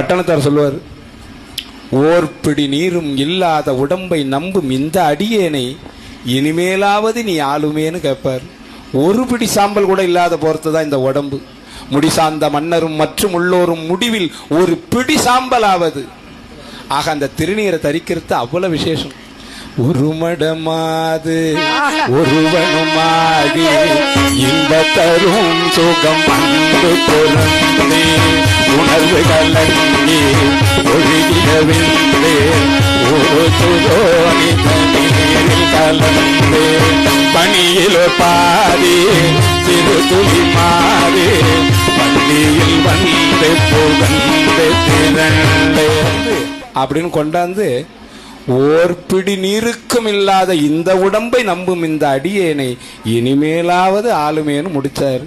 பட்டணத்தார் சொல்லுவார் ஓர் பிடி நீரும் இல்லாத உடம்பை நம்பும் இந்த அடியேனை இனிமேலாவது நீ ஆளுமேன்னு கேட்பார். ஒரு பிடி சாம்பல் கூட இல்லாத போகிறது தான் இந்த உடம்பு. முடி சார்ந்த மன்னரும் மற்றும் உள்ளோரும் முடிவில் ஒரு பிடி சாம்பலாவது. ஆக அந்த திருநீரை தரிக்கிறது அவ்வளவு விசேஷம். ஒரு மடமாது ஒருவனுமாகி இன்ப தரும் சுகம் அன்பு உணர்வு கலங்கி ஒழுகியவில்லை ஒரு துரோணி தண்ணீரில் கலந்தே. பணியில் பாதி சிறு துளி மாறி. பள்ளியில் வந்து புகழ்ந்து திரண்டு. அப்படின்னு கொண்டாந்து ஓர்பிடி நீருக்கும் இல்லாத இந்த உடம்பை நம்பும் இந்த அடியேனை இனிமேலாவது ஆளுமேன்னு முடிச்சாரு